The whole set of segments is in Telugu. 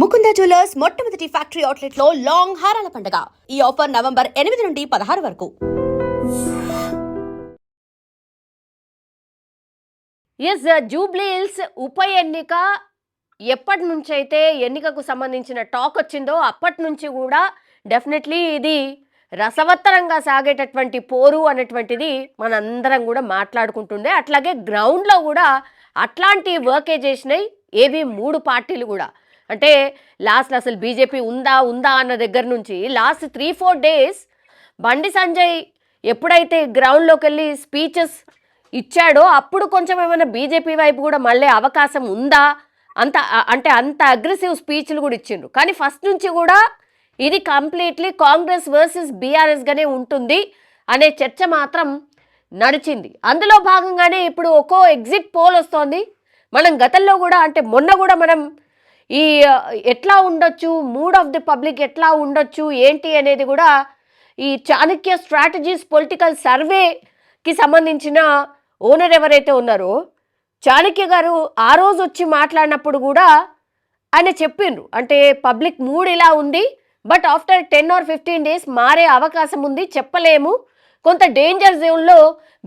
ముకుంద జ్యువెలర్స్ మొట్టమొదటి ఫ్యాక్టరీ అవుట్లెట్లో లాంగ్ హారాల పండుగ. ఈ ఆఫర్ నవంబర్ ఎనిమిది నుండి పదహారు వరకు. ఎస్ జూబ్లీ హిల్స్ ఉప ఎన్నిక ఎప్పటి నుంచి అయితే ఎన్నికకు సంబంధించిన టాక్ వచ్చిందో అప్పటి నుంచి కూడా డెఫినెట్లీ ఇది రసవత్తరంగా సాగేటటువంటి పోరు అనేటువంటిది మనందరం కూడా మాట్లాడుకుంటుండే. అట్లాగే గ్రౌండ్లో కూడా అట్లాంటి వర్కే చేసినాయి? ఏవి? మూడు పార్టీలు కూడా. అంటే లాస్ట్ అసలు బీజేపీ ఉందా ఉందా అన్న దగ్గర నుంచి last three four days Bandi Sanjay ఎప్పుడైతే గ్రౌండ్లోకి వెళ్ళి స్పీచెస్ ఇచ్చాడో అప్పుడు కొంచెం ఏమైనా బీజేపీ వైపు కూడా మళ్ళీ అవకాశం ఉందా? అంత అంటే అంత అగ్రెసివ్ స్పీచ్లు కూడా ఇచ్చిండ్రు. కానీ ఫస్ట్ నుంచి కూడా ఇది కంప్లీట్లీ కాంగ్రెస్ వర్సెస్ బీఆర్ఎస్గానే ఉంటుంది అనే చర్చ మాత్రం నడిచింది. అందులో భాగంగానే ఇప్పుడు ఒక్కో ఎగ్జిట్ పోల్ వస్తోంది. మనం గతంలో కూడా అంటే మొన్న కూడా మనం ఈ ఎట్లా ఉండొచ్చు? మూడ్ ఆఫ్ ది పబ్లిక్ ఎట్లా ఉండొచ్చు? ఏంటి అనేది కూడా ఈ చాణక్య స్ట్రాటజీస్ పొలిటికల్ సర్వేకి సంబంధించిన ఓనర్ ఎవరైతే ఉన్నారో చాణక్య గారు ఆ రోజు వచ్చి మాట్లాడినప్పుడు కూడా ఆయన చెప్పిండ్రు. అంటే పబ్లిక్ మూడ్ ఇలా ఉంది but after ten or fifteen days మారే అవకాశం ఉంది చెప్పలేము. కొంత డేంజర్ జోన్లో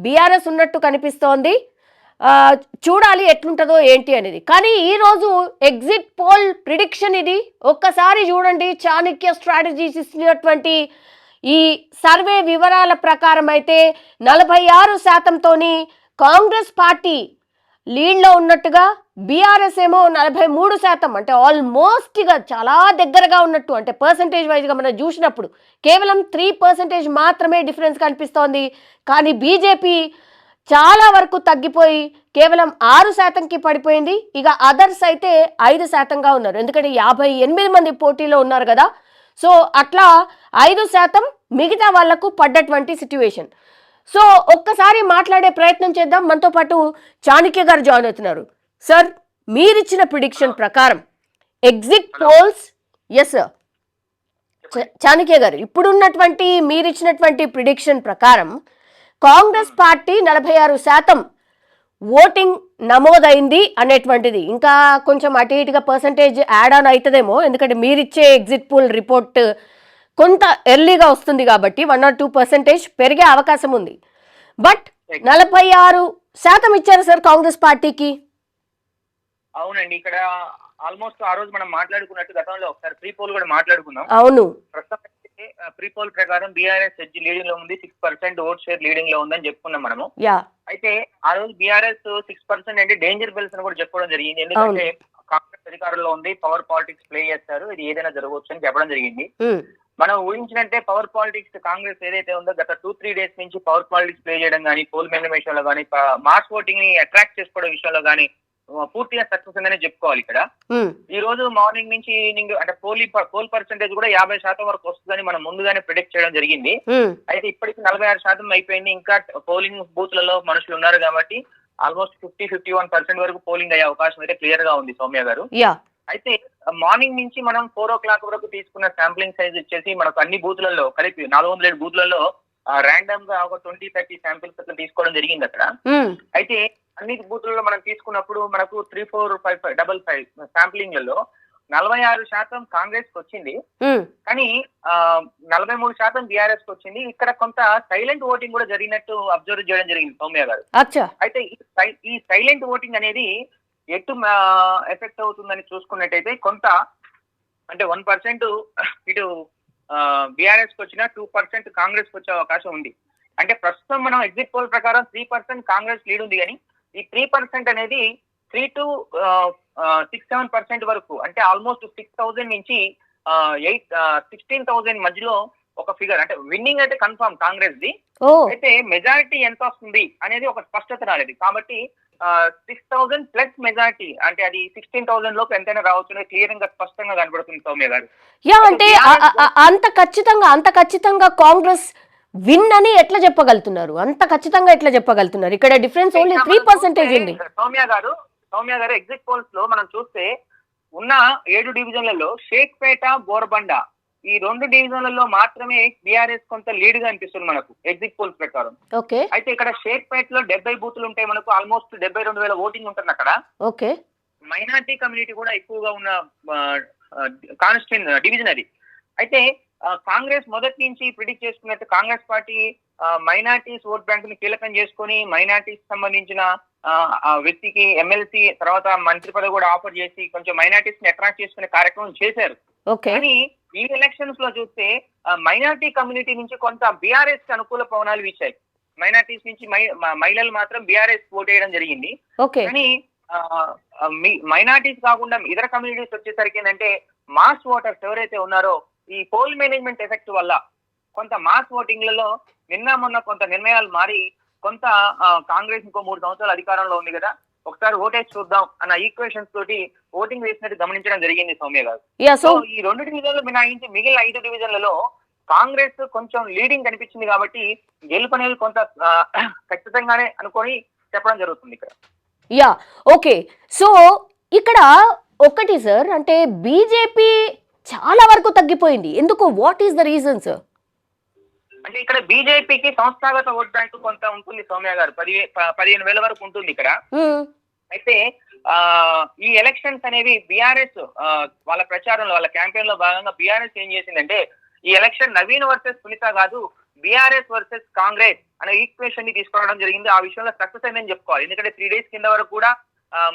బీఆర్ఎస్ ఉన్నట్టు కనిపిస్తోంది. చూడాలి ఎట్లుంటుందో ఏంటి అనేది. కానీ ఈరోజు ఎగ్జిట్ పోల్ ప్రిడిక్షన్ ఇది. ఒక్కసారి చూడండి చాణక్య స్ట్రాటజీస్ ఇచ్చినటువంటి ఈ సర్వే వివరాల ప్రకారం అయితే నలభై ఆరు శాతంతోని కాంగ్రెస్ పార్టీ లీడ్లో ఉన్నట్టుగా బీఆర్ఎస్ ఏమో నలభై మూడు శాతం అంటే ఆల్మోస్ట్గా చాలా దగ్గరగా ఉన్నట్టు అంటే పర్సంటేజ్ వైజ్గా మనం చూసినప్పుడు కేవలం త్రీ పర్సెంటేజ్ మాత్రమే డిఫరెన్స్ కనిపిస్తోంది. కానీ బీజేపీ చాలా వరకు తగ్గిపోయి కేవలం ఆరు శాతంకి పడిపోయింది. ఇక అదర్స్ అయితే ఐదు శాతంగా ఉన్నారు. ఎందుకంటే యాభై ఎనిమిది మంది పోటీలో ఉన్నారు కదా. సో అట్లా ఐదు శాతం మిగతా వాళ్ళకు పడ్డటువంటి సిట్యువేషన్ సో ఒక్కసారి మాట్లాడే ప్రయత్నం చేద్దాం. మనతో పాటు చాణక్య గారు జాయిన్ అవుతున్నారు. సార్ మీరిచ్చిన ప్రిడిక్షన్ ప్రకారం exit polls yes sir Chanakya garu ఇప్పుడున్నటువంటి మీరిచ్చినటువంటి ప్రిడిక్షన్ ప్రకారం కాంగ్రెస్ పార్టీ నలభై ఆరు శాతం ఓటింగ్ నమోదైంది అనేటువంటిది. ఇంకా కొంచెం అటు ఇటుగా పర్సంటేజ్ యాడ్ ఆన్ అవుతుందేమో ఎందుకంటే మీరిచ్చే ఎగ్జిట్ పోల్ రిపోర్ట్ కొంత ఎర్లీగా వస్తుంది కాబట్టి వన్ ఆర్ టూ పర్సెంటేజ్ పెరిగే అవకాశం ఉంది. బట్ నలభై ఆరు శాతం ఇచ్చారు సార్ కాంగ్రెస్ పార్టీకి? అవునండి ఇక్కడ ఆల్మోస్ట్ ఆ రోజు మనం మాట్లాడుకున్నట్టు గతంలో ఒకసారి ప్రీ పోల్ కూడా మాట్లాడుకున్నాం. అవును. ప్రస్తుతం ప్రీ పోల్ ప్రకారం బీఆర్ఎస్ ఎడ్జ్ లీడింగ్లో ఉంది సిక్స్ పర్సెంట్ ఓట్ షేర్ లీడింగ్లో ఉందని చెప్పుకున్నాం మనము. అయితే ఆ రోజు బీఆర్ఎస్ సిక్స్ పర్సెంట్ అంటే డేంజర్ బెల్స్ అని కూడా చెప్పుకోవడం జరిగింది. ఎందుకంటే కాంగ్రెస్ అధికారంలో ఉంది పవర్ పాలిటిక్స్ ప్లే చేస్తారు ఇది ఏదైనా జరగవచ్చు అని చెప్పడం జరిగింది. మనం ఊహించినట్టే పవర్ పాలిటిక్స్ కాంగ్రెస్ ఏదైతే ఉందో గత టూ త్రీ డేస్ నుంచి పవర్ పాలిటిక్స్ ప్లే చేయడం కానీ పోల్ మేడం విషయంలో కానీ మాస్ ఓటింగ్ని అట్రాక్ట్ చేసుకోవడం విషయంలో కానీ పూర్తిగా సక్సెస్ ఉందనే చెప్పుకోవాలి ఇక్కడ. ఈ రోజు మార్నింగ్ నుంచి ఈవినింగ్ అంటే పోలీ పోల్ పర్సెంటేజ్ కూడా యాభై శాతం వరకు వస్తుందని మనం ముందుగానే ప్రిడిక్ట్ చేయడం జరిగింది. అయితే ఇప్పటికి నలభై ఆరు శాతం అయిపోయింది. ఇంకా పోలింగ్ బూత్లలో మనుషులు ఉన్నారు కాబట్టి almost fifty fifty one percent వరకు పోలింగ్ అయ్యే అవకాశం అయితే క్లియర్గా ఉంది సౌమ్య గారు. అయితే మార్నింగ్ నుంచి మనం ఫోర్ ఓ క్లాక్ వరకు తీసుకున్న శాంప్లింగ్ సైజ్ వచ్చేసి మనకు అన్ని బూత్లలో కలిపి నాలుగు వందల ఏడు బూత్లలో ర్యాండమ్గా ఒక ట్వంటీ థర్టీ శాంపిల్స్ అట్లా తీసుకోవడం జరిగింది అక్కడ. అయితే అన్ని బూత్లలో మనం తీసుకున్నప్పుడు మనకు three four five five double five శాంప్లింగ్లలో నలభై ఆరు శాతం కాంగ్రెస్కి వచ్చింది కానీ నలభై మూడు శాతం బీఆర్ఎస్కి వచ్చింది. ఇక్కడ కొంత సైలెంట్ ఓటింగ్ కూడా జరిగినట్టు అబ్జర్వ్ చేయడం జరిగింది సౌమ్య గారు. అయితే ఈ సైలెంట్ ఓటింగ్ అనేది ఎటు ఎఫెక్ట్ అవుతుందని చూసుకున్నట్టయితే కొంత అంటే వన్ పర్సెంట్ ఇటు బీఆర్ఎస్కి వచ్చిన టూ పర్సెంట్ కాంగ్రెస్కి వచ్చే అవకాశం ఉంది. అంటే ప్రస్తుతం మనం ఎగ్జిట్ పోల్ ప్రకారం త్రీ పర్సెంట్ కాంగ్రెస్ లీడ్ ఉంది కానీ ఈ త్రీ పర్సెంట్ అనేది three to six seven percent వరకు అంటే ఆల్మోస్ట్ సిక్స్ థౌజండ్ నుంచి ఎయిట్ సిక్స్టీన్ థౌజండ్ మధ్యలో ఒక ఫిగర్ అంటే విన్నింగ్ అయితే కన్ఫర్మ్ కాంగ్రెస్ ది అయితే మెజారిటీ ఎంత వస్తుంది అనేది ఒక స్పష్టత రాలేదు. కాబట్టి సిక్స్ థౌసండ్ ప్లస్ మెజారిటీ అంటే అది సిక్స్టీన్ థౌసండ్ లోపు ఎంతైనా రావచ్చు క్లియర్గా స్పష్టంగా కనబడుతుంది సౌమ్య గారు. యా అంటే అంత ఖచ్చితంగా అంత ఖచ్చితంగా కాంగ్రెస్ విన్ అని ఎట్లా చెప్పగలుగుతున్నారు అంత ఖచ్చితంగా ఎట్లా చెప్పగలుగుతున్నారు ఇక్కడ డిఫరెన్స్ ఓన్లీ త్రీ పర్సెంటేజ్ ఉంది సౌమ్య గారు సౌమ్య గారు ఎగ్జిట్ పోల్స్లో మనం చూస్తే ఉన్న ఏడు డివిజన్లలో షేక్పేట బోర్బండ ఈ రెండు డివిజన్లలో మాత్రమే బీఆర్ఎస్ కొంత లీడ్గా అనిపిస్తుంది మనకు ఎగ్జిట్ పోల్స్ ప్రకారం. ఓకే. అయితే ఇక్కడ షేక్పేట లో డెబ్బై బూతులు ఉంటాయి మనకు ఆల్మోస్ట్ డెబ్బై రెండు వేల ఓటింగ్ ఉంటుంది అక్కడ. ఓకే. మైనార్టీ కమ్యూనిటీ కూడా ఎక్కువగా ఉన్న కాన్స్టిట్యూన్ డివిజన్ అది. అయితే కాంగ్రెస్ మొదటి నుంచి ప్రిడిక్ట్ చేసుకున్నట్టు కాంగ్రెస్ పార్టీ మైనార్టీస్ ఓట్ బ్యాంక్ని కీలకం చేసుకొని మైనార్టీస్ సంబంధించిన వ్యక్తికి ఎమ్మెల్సీ తర్వాత మంత్రి పదవి కూడా ఆఫర్ చేసి కొంచెం మైనార్టీస్ని అట్రాక్ట్ చేసుకునే కార్యక్రమం చేశారు. కానీ ఈ ఎలక్షన్స్లో చూస్తే మైనార్టీ కమ్యూనిటీ నుంచి కొంత బీఆర్ఎస్కి అనుకూల పవనాలు వీచాయి మైనార్టీస్ నుంచి మహిళలు మాత్రం బీఆర్ఎస్ ఓట్ వేయడం జరిగింది. కానీ మైనార్టీస్ కాకుండా ఇతర కమ్యూనిటీస్ వచ్చేసరికి ఏంటంటే మాస్ ఓటర్స్ ఎవరైతే ఉన్నారో ఈ పోల్ మేనేజ్మెంట్ ఎఫెక్ట్ వల్ల కొంత మాస్ ఓటింగ్లలో నిన్న మొన్న కొంత నిర్ణయాలు మారి కొంత కాంగ్రెస్ ఇంకో మూడు సంవత్సరాలు అధికారంలో ఉంది కదా ఒకసారి ఓటేసి చూద్దాం అన్న ఈక్వేషన్స్ తోటి ఓటింగ్ వేసినట్టు గమనించడం జరిగింది సౌమ్య గారు. సో ఈ రెండు డివిజన్లు మినహాయించి మిగిలిన ఐదు డివిజన్లలో కాంగ్రెస్ కొంచెం లీడింగ్ కనిపించింది కాబట్టి గెలుపు అనేది కొంత ఖచ్చితంగానే అనుకొని చెప్పడం జరుగుతుంది ఇక్కడ. యా ఓకే సో ఇక్కడ ఒకటి సార్ అంటే బీజేపీ చాలా వరకు తగ్గిపోయింది. ఎందుకు? What is the reason sir అంటే ఇక్కడ బీజేపీకి సంస్థాగత ఓట్ బ్యాంక్ కొంత ఉంటుంది సౌమ్య గారు. పది పదిహేను వేల వరకు ఉంటుంది ఇక్కడ. అయితే ఆ ఈ ఎలక్షన్స్ అనేవి బీఆర్ఎస్ వాళ్ళ ప్రచారంలో వాళ్ళ క్యాంపెయిన్లో భాగంగా బీఆర్ఎస్ ఏం చేసిందంటే ఈ ఎలక్షన్ నవీన్ వర్సెస్ సునీత కాదు బీఆర్ఎస్ వర్సెస్ కాంగ్రెస్ అనే ఈక్వేషన్ని తీసుకురావడం జరిగింది. ఆ విషయంలో సక్సెస్ అయిందని చెప్పుకోవాలి. ఎందుకంటే త్రీ డేస్ కింద వరకు కూడా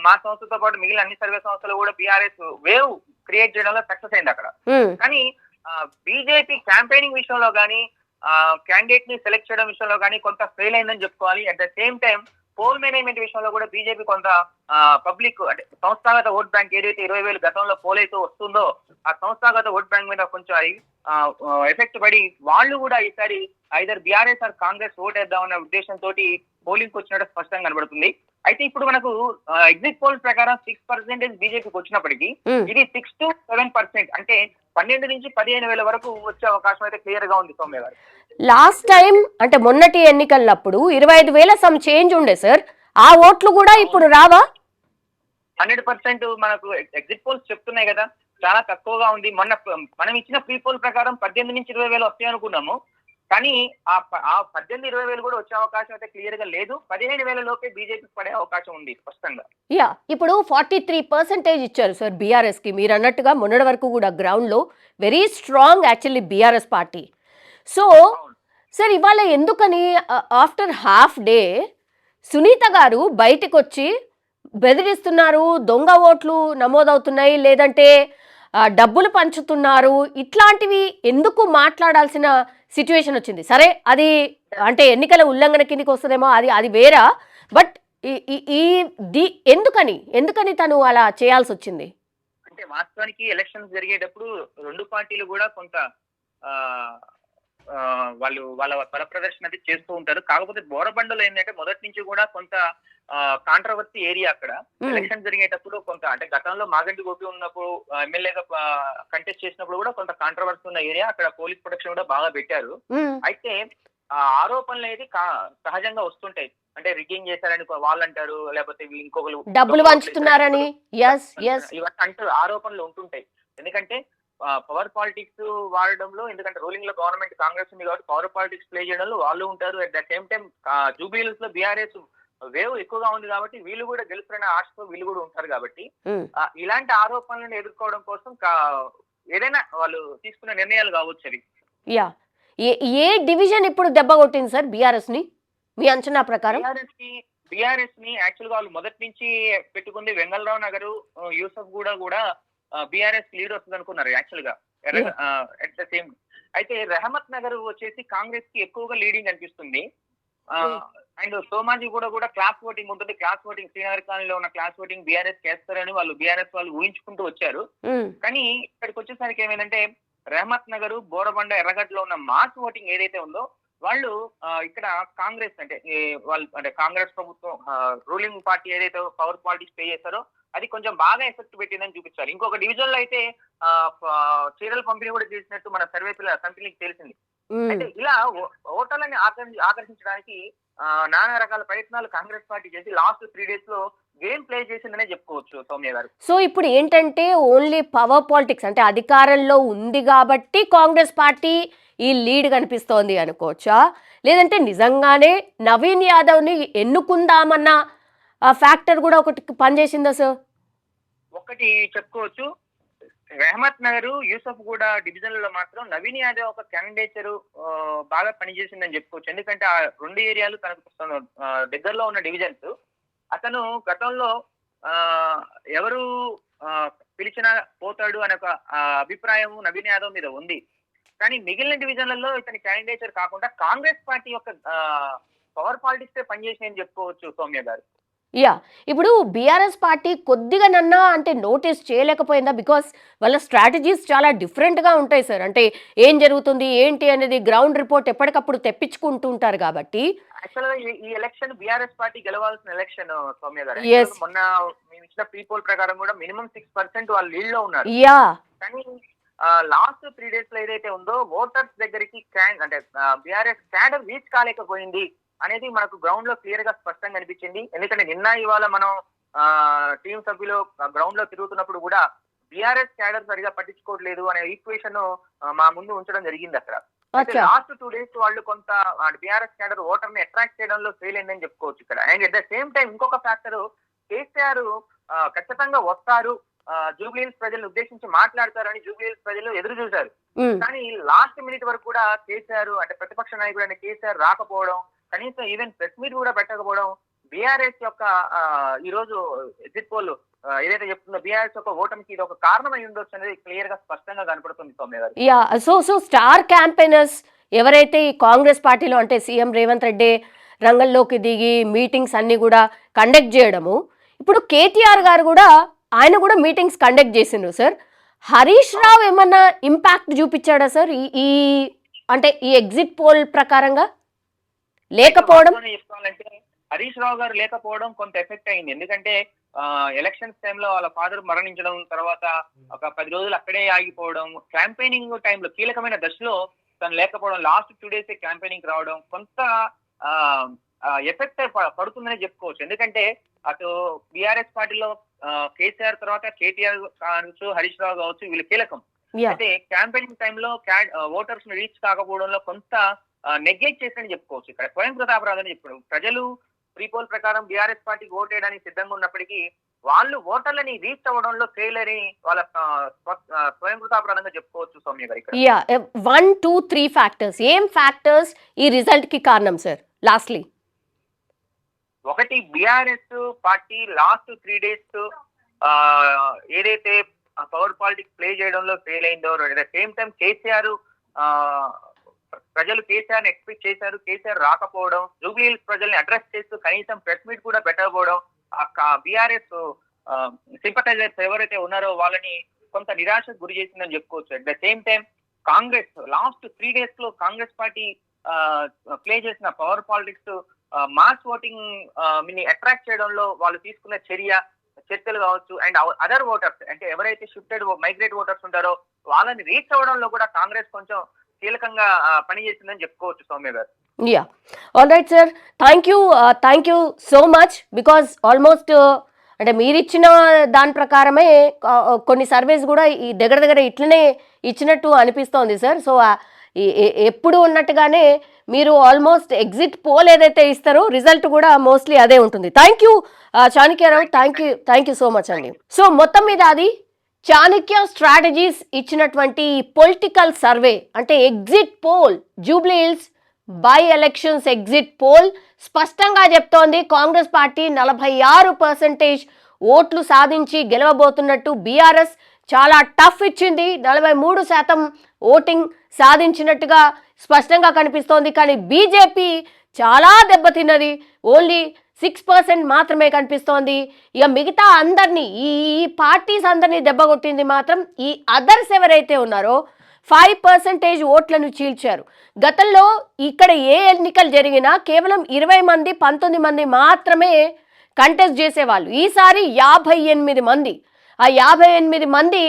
మా సంస్థతో పాటు మిగిలిన అన్ని సర్వే సంస్థలు కూడా బీఆర్ఎస్ వేవ్ క్రియేట్ చేయడంలో సక్సెస్ అయింది అక్కడ. కానీ బీజేపీ క్యాంపెయినింగ్ విషయంలో కానీ క్యాండిడేట్ని సెలెక్ట్ చేయడం విషయంలో కానీ కొంత ఫెయిల్ అయిందని చెప్పుకోవాలి. At the same time poll management విషయంలో కూడా బీజేపీ కొంత పబ్లిక్ అంటే సంస్థాగత ఓట్ బ్యాంక్ ఏదైతే ఇరవై వేలు గతంలో పోల్ అయితే వస్తుందో ఆ సంస్థాగత ఓట్ బ్యాంక్ మీద కొంచెం ఎఫెక్ట్ పడి వాళ్ళు కూడా ఈసారి either BRS or Congress vote వేద్దామన్న ఉద్దేశంతో పోలింగ్ వచ్చినట్టు స్పష్టంగా కనబడుతుంది. అయితే ఇప్పుడు మనకు ఎగ్జిట్ పోల్ ప్రకారం సిక్స్ పర్సెంటేజ్ బీజేపీకి వచ్చినప్పటికీ ఇది సిక్స్ టు సెవెన్ పర్సెంట్ అంటే పన్నెండు నుంచి పదిహేను వేల వరకు వచ్చే అవకాశం అయితే క్లియర్గా ఉంది సౌమ్య గారు. లాస్ట్ టైం అంటే మొన్నటి ఎన్నికలప్పుడు ఇరవై ఐదు వేల సమ్ చేంజ్ ఉండే సార్ ఆ ఓట్లు కూడా ఇప్పుడు రావా? హండ్రెడ్ పర్సెంట్ మనకు ఎగ్జిట్ పోల్స్ చెప్తున్నాయి కదా. చాలా తక్కువగా ఉంది. మొన్న మనం ఇచ్చిన ప్రీ పోల్ ప్రకారం పద్దెనిమిది నుంచి ఇరవై వేలు వస్తాయి అనుకున్నాము. కానీ ఆ ఆ పద్దెనిమిది ఇరవై వేలు కూడా వచ్చే అవకాశం అయితే క్లియర్గా లేదు. పదిహేను వేల లోపే బీజేపీకి పడే అవకాశం ఉంది స్పష్టంగా. యా ఇప్పుడు ఫార్టీ త్రీ పర్సెంటేజ్ ఇచ్చారు సార్ బీఆర్ఎస్కి మీరు అన్నట్టుగా మొన్నటి వరకు కూడా గ్రౌండ్లో very strong actually BRS party. So sir ఇవాళ ఎందుకని ఆఫ్టర్ హాఫ్ డే సునీత గారు బయటకు వచ్చి బెదిరిస్తున్నారు దొంగ ఓట్లు నమోదవుతున్నాయి లేదంటే డబ్బులు పంచుతున్నారు ఇట్లాంటివి ఎందుకు మాట్లాడాల్సిన సిచ్యువేషన్ వచ్చింది. సరే అది అంటే ఎన్నికల ఉల్లంఘన కిందకి వస్తుందేమో అది అది వేరా? బట్ ఈ- ఈ- ది ఎందుకని? ఎందుకని తను అలా చేయాల్సి వచ్చింది? అంటే వాస్తవానికి ఎలక్షన్స్ జరిగేటప్పుడు రెండు పార్టీలు కూడా కొంత ఆ వాళ్ళు వాళ్ళ బల ప్రదర్శన అది చేస్తూ ఉంటారు. కాకపోతే బోరబండలో ఏంటంటే మొదటి నుంచి కూడా కొంత కాంట్రవర్సీ ఏరియా అక్కడ. ఎలక్షన్ జరిగేటప్పుడు కొంత అంటే గతంలో మాగంటి గోపి ఉన్నప్పుడు ఎమ్మెల్యేగా కంటెస్ట్ చేసినప్పుడు కూడా కొంత కాంట్రవర్సీ ఉన్న ఏరియా అక్కడ పోలీస్ ప్రొటెక్షన్ కూడా బాగా పెట్టారు. అయితే ఆ ఆరోపణలు అనేది సహజంగా వస్తుంటాయి. అంటే రిగ్గింగ్ చేశారని వాళ్ళు అంటారు లేకపోతే ఇంకొకరు డబ్బులు పంచుతున్నారని? ఇవన్నీ అంటూ ఆరోపణలు ఉంటుంటాయి. ఎందుకంటే పవర్ పాలిటిక్స్ వాడడంలో ఎందుకంటే రూలింగ్లో గవర్నమెంట్ కాంగ్రెస్ ఉంది కాబట్టి పవర్ పాలిటిక్స్ ప్లే చేయడంలో వాళ్ళు ఉంటారు. అట్ ద సేమ్ టైం జూబిలీస్లో బీఆర్ఎస్ వేవ్ ఎక్కువగా ఉంది కాబట్టి వీళ్ళు కూడా గెలుపుతున్న ఆశతో వీళ్ళు కూడా ఉంటారు కాబట్టి ఇలాంటి ఆరోపణలను ఎదుర్కోవడం కోసం ఏదైనా వాళ్ళు తీసుకున్న నిర్ణయాలు కావచ్చు అవి. యా. ఏ డివిజన్ ఇప్పుడు దెబ్బ కొట్టింది సార్ బీఆర్ఎస్ని మీ అంచనా ప్రకారం? బీఆర్ఎస్ని యాక్చువల్గా వాళ్ళు మొదటి నుంచి పెట్టుకుంది వెంగళరావు నగర్ యూసఫ్ కూడా కూడా బీఆర్ఎస్ లీడ్ వస్తుంది అనుకున్నారు యాక్చువల్గా అట్ ద సేమ్. అయితే రెహమత్ నగర్ వచ్చేసి కాంగ్రెస్కి ఎక్కువగా లీడింగ్ అనిపిస్తుంది. అండ్ సోమాజీ కూడా కూడా క్లాస్ ఓటింగ్ ఉంటుంది క్లాస్ ఓటింగ్ శ్రీనగర్ కాలనీలో ఉన్న క్లాస్ ఓటింగ్ బీఆర్ఎస్ చేస్తారని వాళ్ళు బీఆర్ఎస్ వాళ్ళు ఊహించుకుంటూ వచ్చారు. కానీ ఇక్కడికి వచ్చేసరికి ఏమైందంటే రెహమత్ నగర్ బోరబండ ఎర్రగడ్డలో ఉన్న మాస్ ఓటింగ్ ఏదైతే ఉందో వాళ్ళు ఇక్కడ కాంగ్రెస్ అంటే వాళ్ళు అంటే కాంగ్రెస్ ప్రభుత్వం రూలింగ్ పార్టీ ఏదైతే పవర్ పాలిటిక్స్ పే చేస్తారో అది కొంచెం బాగా ఎఫెక్ట్ పెట్టిందని చూపించాలి ఇంకొక డివిజన్లో అయితే చీరల పంపిణీ కూడా చేసినట్టు మన సర్వే పిల్ల కంపెనీకి తెలిసింది. అంటే ఇలా ఓటర్లని ఆకర్షి ఆకర్షించడానికి నానా రకాల ప్రయత్నాలు కాంగ్రెస్ పార్టీ చేసి లాస్ట్ త్రీ డేస్లో గేమ్ ప్లే చేసిందనే చెప్పుకోవచ్చు సౌమ్య గారు. సో ఇప్పుడు ఏంటంటే ఓన్లీ పవర్ పాలిటిక్స్ అంటే అధికారంలో ఉంది కాబట్టి కాంగ్రెస్ పార్టీ ఈ లీడ్ కనిపిస్తోంది అనుకోవచ్చా? లేదంటే నిజంగానే నవీన్ యాదవ్ని ఎన్నుకుందామన్న ఫ్యాక్టర్ కూడా ఒకటి పనిచేసిందా సార్? ఒకటి చెప్పుకోవచ్చు. రెహమత్ నగర్ యూసఫ్ కూడా డివిజన్లో మాత్రం నవీన్ యాదవ్ ఒక క్యాండిడేచర్ బాగా పనిచేసిందని చెప్పుకోవచ్చు. ఎందుకంటే ఆ రెండు ఏరియాలు తనకు దగ్గరలో ఉన్న డివిజన్స్. అతను గతంలో ఆ, ఎవరు ఆ, పిలిచినా పోతాడు అనే ఒక అభిప్రాయం నవీన్ యాదవ్ మీద ఉంది. కానీ మిగిలిన డివిజన్లలో ఇతని క్యాండిడేచర్ కాకుండా కాంగ్రెస్ పార్టీ యొక్క పవర్ పాలిటిక్స్ పనిచేసిందని చెప్పుకోవచ్చు సౌమ్య గారు. యా ఇప్పుడు బీఆర్ఎస్ పార్టీ కొద్దిగా నన్నా అంటే నోటీస్ చేయలేకపోయిందా? బికాస్ వాళ్ళ స్ట్రాటజీస్ చాలా డిఫరెంట్గా ఉంటాయి సార్ అంటే ఏం జరుగుతుంది ఏంటి అనేది గ్రౌండ్ రిపోర్ట్ ఎప్పటికప్పుడు తెప్పించుకుంటూ ఉంటారు కాబట్టి. యాక్చువల్గా ఈ- ఎలక్షన్ బీఆర్ఎస్ పార్టీ గెలవాల్సిన ఎలక్షన్ సౌమ్య గారు. మొన్న మేము ఇచ్చిన ప్రీ పోల్ ప్రకారం కూడా మినిమం సిక్స్ పర్సెంట్ వాళ్ళు లీడ్లో ఉన్నారు. యా. కానీ లాస్ట్ త్రీ డేస్లో ఏదైతే ఉందో ఓటర్స్ దగ్గరికి అంటే బీఆర్ఎస్ క్యాడర్ రీచ్ కాలేకపోయింది. అనేది మనకు గ్రౌండ్లో క్లియర్గా స్పష్టంగా అనిపించింది. ఎందుకంటే నిన్న ఇవాళ మనం టీం సభ్యులు గ్రౌండ్లో తిరుగుతున్నప్పుడు కూడా బీఆర్ఎస్ క్యాడర్ సరిగా పట్టించుకోవట్లేదు అనే ఈక్వేషన్ మా ముందు ఉంచడం జరిగింది అక్కడ. లాస్ట్ టూ డేస్ వాళ్ళు కొంత బీఆర్ఎస్ క్యాడర్ ఓటర్ని అట్రాక్ట్ చేయడంలో ఫెయిల్ అయిందని చెప్పుకోవచ్చు ఇక్కడ. And at the same time ఇంకొక ఫ్యాక్టర్ కేసీఆర్ ఖచ్చితంగా వస్తారు. జూబ్లీహిల్స్ ప్రజలను ఉద్దేశించి మాట్లాడతారని జూబ్లీహిల్స్ ప్రజలు ఎదురు చూశారు. కానీ లాస్ట్ మినిట్ వరకు కూడా కేసీఆర్ అంటే ప్రతిపక్ష నాయకుడు అయిన కేసీఆర్ రాకపోవడం కనీసం ఈవెన్ ప్రెస్ మీట్ కూడా పెట్టకపోవడం బీఆర్ఎస్ యొక్క ఈ రోజు ఎగ్జిట్ పోల్ ఏదైతే చెప్తుందో బీఆర్ఎస్ యొక్క ఓటమికి ఇది ఒక కారణమై ఉండొచ్చు అనేది క్లియర్గా స్పష్టంగా కనపడుతుంది Soumya garu. Yeah so so star campaigners ఎవరైతే ఈ కాంగ్రెస్ పార్టీలో అంటే సీఎం రేవంత్ రెడ్డి రంగంలోకి దిగి మీటింగ్స్ అన్ని కూడా కండక్ట్ చేయడము ఇప్పుడు కేటీఆర్ గారు కూడా ఆయన కూడా మీటింగ్స్ కండక్ట్ చేసిండ్రు సార్. హరీష్ రావు ఏమన్నా ఇంపాక్ట్ చూపించాడా సార్ ఈ ఈ అంటే ఈ ఎగ్జిట్ పోల్ ప్రకారంగా? లేకపోవడం హరీష్ రావు గారు లేకపోవడం కొంత ఎఫెక్ట్ అయింది. ఎందుకంటే ఎలక్షన్స్ టైంలో వాళ్ళ ఫాదర్ మరణించడం తర్వాత ఒక పది రోజులు అక్కడే ఆగిపోవడం క్యాంపెయినింగ్ టైంలో కీలకమైన దశలో తను లేకపోవడం లాస్ట్ టూ డేస్ క్యాంపెయినింగ్ రావడం కొంత ఎఫెక్ట్ పడుతుందని చెప్పుకోవచ్చు. ఎందుకంటే అటు బీఆర్ఎస్ పార్టీలో కేసీఆర్ తర్వాత కేటీఆర్ కావచ్చు హరీష్ రావు కావచ్చు వీళ్ళు కీలకం. అయితే క్యాంపెయినింగ్ టైంలో ఓటర్స్ని రీచ్ కాకపోవడంలో కొంత నెగ్లెక్ట్ చేశారని చెప్పుకోవచ్చు ఇక్కడ. స్వయం కృతాపరాధం చెప్పడం ప్రజలు ప్రీపోల్ ప్రకారం బీఆర్ఎస్ పార్టీకి ఓట్ వేయడానికి సిద్ధంగా ఉన్నప్పటికీ వాళ్ళు ఓటర్లని రీచ్ అవ్వడంలో ఫెయిల్ అని వాళ్ళ స్వయం కృతాపరాధంగా చెప్పుకోవచ్చు Soumya garu yeah one two three factors ఏం ఫ్యాక్టర్స్ ఈ రిజల్ట్కి కారణం సార్ లాస్ట్లీ ఒకటి BRS party last three days ఏదైతే పవర్ పాలిటిక్స్ ప్లే చేయడంలో ఫెయిల్ అయిందో at the same time KCR ప్రజలు కేసీఆర్ ఎక్స్పెక్ట్ చేశారు కేసీఆర్ రాకపోవడం జూబ్లీ హిల్స్ ప్రజల్ని అడ్రస్ చేస్తూ కనీసం ప్రెస్ మీట్ కూడా పెట్టకపోవడం బీఆర్ఎస్ సింపటైజర్స్ ఎవరైతే ఉన్నారో వాళ్ళని కొంత నిరాశకు గురి చేసిందని చెప్పుకోవచ్చు. At the same time Congress last three డేస్లో కాంగ్రెస్ పార్టీ ప్లే చేసిన పవర్ పాలిటిక్స్ మాస్ ఓటింగ్ని అట్రాక్ట్ చేయడంలో వాళ్ళు తీసుకున్న చర్య చర్చలు కావచ్చు అండ్ అదర్ ఓటర్స్ అంటే ఎవరైతే షిఫ్టెడ్ మైగ్రేట్ ఓటర్స్ ఉంటారో వాళ్ళని రీచ్ అవ్వడంలో కూడా కాంగ్రెస్ కొంచెం కీలకంగా పనిచేసిందని చెప్పుకోవచ్చు Soumya garu. Yeah. All right sir thank you thank you so much because almost అంటే మీరు ఇచ్చిన దాని ప్రకారమే కొన్ని సర్వేస్ కూడా ఈ దగ్గర దగ్గర ఇట్లనే ఇచ్చినట్టు అనిపిస్తోంది సార్ సో ఎప్పుడు ఉన్నట్టుగానే మీరు ఆల్మోస్ట్ ఎగ్జిట్ పోల్ ఏదైతే ఇస్తారో రిజల్ట్ కూడా మోస్ట్లీ అదే ఉంటుంది. Thank you Chanakya Rao thank you thank you so much అండి సో మొత్తం మీద అది చాణక్య స్ట్రాటజీస్ ఇచ్చినటువంటి పొలిటికల్ సర్వే అంటే exit poll Jubilee Hills by elections exit poll స్పష్టంగా చెప్తోంది. కాంగ్రెస్ పార్టీ నలభై ఆరు పర్సెంటేజ్ ఓట్లు సాధించి గెలవబోతున్నట్టు బీఆర్ఎస్ చాలా టఫ్ ఇచ్చింది. నలభై మూడు శాతం ఓటింగ్ సాధించినట్టుగా స్పష్టంగా కనిపిస్తోంది. కానీ బీజేపీ చాలా దెబ్బతిన్నది. ఓన్లీ సిక్స్ పర్సెంట్ మాత్రమే కనిపిస్తోంది. ఇక మిగతా అందరినీ ఈ ఈ పార్టీస్ అందరినీ దెబ్బకొట్టింది మాత్రం ఈ అదర్స్ ఎవరైతే ఉన్నారో ఫైవ్ పర్సెంటేజ్ ఓట్లను చీల్చారు. గతంలో ఇక్కడ ఏ ఎన్నికలు జరిగినా కేవలం ఇరవై మంది పంతొమ్మిది మంది మాత్రమే కంటెస్ట్ చేసేవాళ్ళు. ఈసారి యాభై ఎనిమిది మంది. ఆ యాభై ఎనిమిది మంది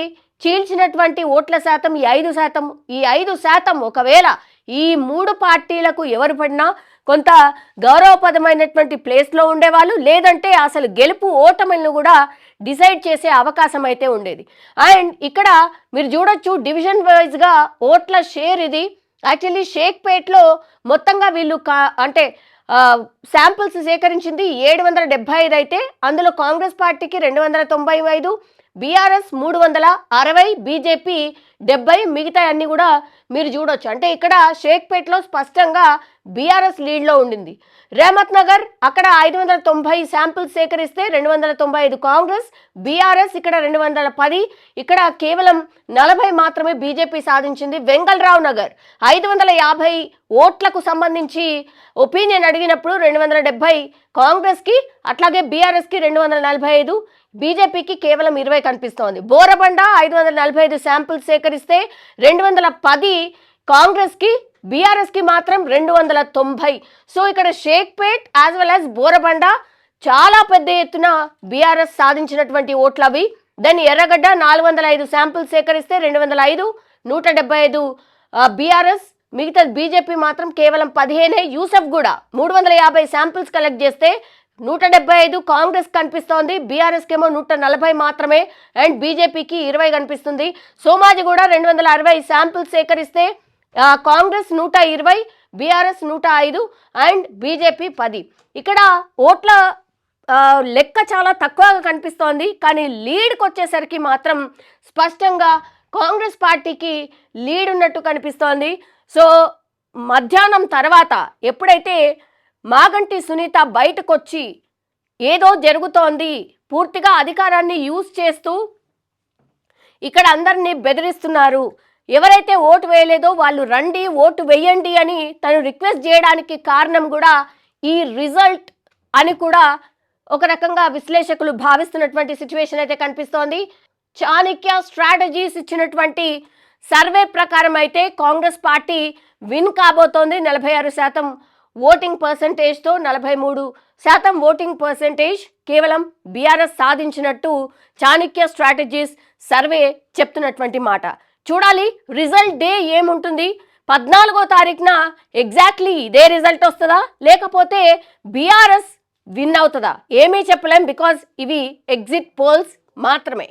చీల్చినటువంటి ఓట్ల శాతం ఈ ఐదు శాతం. ఈ ఐదు శాతం ఒకవేళ ఈ మూడు పార్టీలకు ఎవరు పడినా కొంత గౌరవపదమైనటువంటి ప్లేస్లో ఉండేవాళ్ళు లేదంటే అసలు గెలుపు ఓటమిలను కూడా డిసైడ్ చేసే అవకాశం అయితే ఉండేది. అండ్ ఇక్కడ మీరు చూడొచ్చు డివిజన్ వైజ్గా ఓట్ల షేర్ ఇది. యాక్చువల్లీ షేక్పేట్లో మొత్తంగా వీళ్ళు కా అంటే శాంపుల్స్ సేకరించింది ఏడు వందల డెబ్బై ఐదు అయితే అందులో కాంగ్రెస్ పార్టీకి రెండు వందల తొంభై ఐదు బీఆర్ఎస్ మూడు వందల అరవై బీజేపీ డెబ్బై మిగతా అన్ని కూడా మీరు చూడొచ్చు. అంటే ఇక్కడ షేక్పేట్లో స్పష్టంగా బీఆర్ఎస్ లీడ్లో ఉండింది. రేమత్ నగర్ అక్కడ ఐదు వందల తొంభై శాంపిల్స్ సేకరిస్తే రెండు వందల తొంభై ఐదు కాంగ్రెస్ బీఆర్ఎస్ ఇక్కడ రెండు వందల పది. ఇక్కడ కేవలం నలభై మాత్రమే బీజేపీ సాధించింది వెంగళరావు నగర్. ఐదు వందల యాభై ఓట్లకు సంబంధించి ఒపీనియన్ అడిగినప్పుడు రెండు వందల డెబ్బై కాంగ్రెస్కి అట్లాగే బీఆర్ఎస్కి రెండు వందల నలభై ఐదు. బీజేపీకి కేవలం ఇరవై కనిపిస్తోంది. బోరబండ ఐదు వందల నలభై ఐదు శాంపిల్స్ సేకరిస్తే రెండు వందల పది కాంగ్రెస్కి బీఆర్ఎస్కి మాత్రం రెండు వందల తొంభై. సో ఇక్కడ Shaikpet as well as Borabanda చాలా పెద్ద ఎత్తున బీఆర్ఎస్ సాధించినటువంటి ఓట్లు అవి దాన్ని ఎర్రగడ్డ నాలుగు వందల ఐదు శాంపుల్స్ సేకరిస్తే రెండు వందల ఐదు. నూట డెబ్బై ఐదు బీఆర్ఎస్. మిగతా బీజేపీ మాత్రం కేవలం పదిహేనే. యూసఫ్ కూడా మూడు వందల యాభై శాంపిల్స్ కలెక్ట్ చేస్తే నూట డెబ్బై ఐదు కాంగ్రెస్ కనిపిస్తోంది. బీఆర్ఎస్కి ఏమో నూట నలభై మాత్రమే. అండ్ బీజేపీకి ఇరవై కనిపిస్తుంది. సోమాజి కూడా రెండు వందల అరవై శాంపిల్స్ సేకరిస్తే కాంగ్రెస్ నూట ఇరవై బీఆర్ఎస్ నూట ఐదు అండ్ బీజేపీ పది. ఇక్కడ ఓట్ల లెక్క చాలా తక్కువగా కనిపిస్తోంది కానీ లీడ్కి వచ్చేసరికి మాత్రం స్పష్టంగా కాంగ్రెస్ పార్టీకి లీడ్ ఉన్నట్టు కనిపిస్తోంది. సో మధ్యాహ్నం తర్వాత ఎప్పుడైతే మాగంటి సునీత బయటకు వచ్చి ఏదో జరుగుతోంది పూర్తిగా అధికారాన్ని యూజ్ చేస్తూ ఇక్కడ అందరినీ బెదిరిస్తున్నారు ఎవరైతే ఓటు వేయలేదో వాళ్ళు రండి ఓటు వేయండి అని తను రిక్వెస్ట్ చేయడానికి కారణం కూడా ఈ రిజల్ట్ అని కూడా ఒక రకంగా విశ్లేషకులు భావిస్తున్నటువంటి సిచ్యువేషన్ అయితే కనిపిస్తోంది. చాణక్య స్ట్రాటజీస్ ఇచ్చినటువంటి సర్వే ప్రకారం అయితే కాంగ్రెస్ పార్టీ విన్ కాబోతోంది. నలభై ఆరు శాతం ఓటింగ్ పర్సంటేజ్తో నలభై మూడు శాతం ఓటింగ్ పర్సంటేజ్ కేవలం బీఆర్ఎస్ సాధించినట్టు చాణక్య స్ట్రాటజీస్ సర్వే చెప్తున్నటువంటి మాట. చూడాలి రిజల్ట్ డే ఏముంటుంది? పద్నాలుగో తారీఖున ఎగ్జాక్ట్లీ ఇదే రిజల్ట్ వస్తుందా? లేకపోతే బీఆర్ఎస్ విన్ అవుతుందా? ఏమీ చెప్పలేం బికాజ్ ఇవి ఎగ్జిట్ పోల్స్ మాత్రమే.